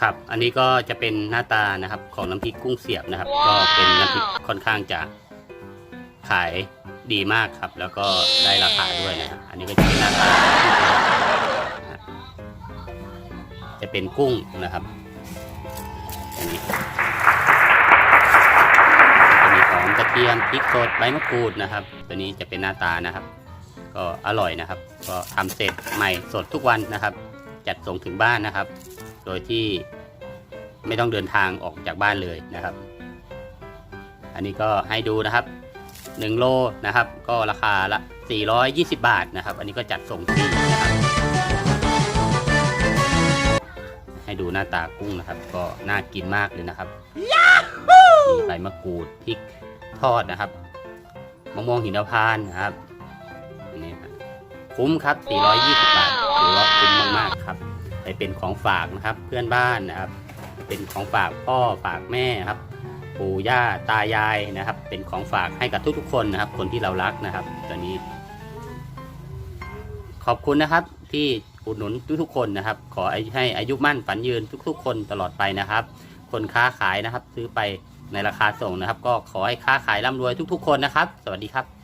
ครับ อันนี้ก็จะเป็นหน้าตานะครับของน้ำพริกกุ้งเสียบนะครับ ก็เป็นน้ำพริกค่อนข้างจะขายดีมากครับ แล้วก็ได้ราคาด้วยนะฮะอันนี้ก็จะเป็นหน้าตานะฮะจะเป็นกุ้งนะครับอันนี้จะมีหอมกระเทียมพริกสดใบมะกรูดนะครับ ตัวนี้จะเป็นหน้าตานะครับ ก็อร่อยนะครับ ก็ทำเสร็จใหม่สดทุกวันนะครับ จัดส่งถึงบ้านนะครับ โดยที่ไม่ต้องเดินทางออกจากบ้านเลยนะครับ อันนี้ก็ให้ดูนะครับ1โลนะครับ ก็ราคาละ 420 บาทนะครับ อันนี้ก็จัดส่งฟรีนะครับ ให้ดูหน้าตากุ้งนะครับ ก็น่ากินมากเลยนะครับมีใบมะกรูดพริกทอดนะครับมะม่วงหินพานต์นะครับอันนี้ครับคุ้มครับ 420 บาท เป็นของฝากนะครับ เพื่อนบ้านนะครับ เป็นของฝากพ่อฝากแม่ครับปู่ย่าตายายนะครับ เป็นของฝากให้กับทุกๆคนนะครับ คนที่เรารักนะครับตอนนี้ ขอบคุณนะครับที่อุดหนุนทุกๆคนนะครับ ขอให้อายุมั่นฝันยืนทุก ๆ คนตลอดไปนะครับ คนค้าขายนะครับ ซื้อไปในราคาส่งนะครับ ก็ขอให้ค้าขายร่ำรวยทุก ๆ คนนะครับ สวัสดีครับ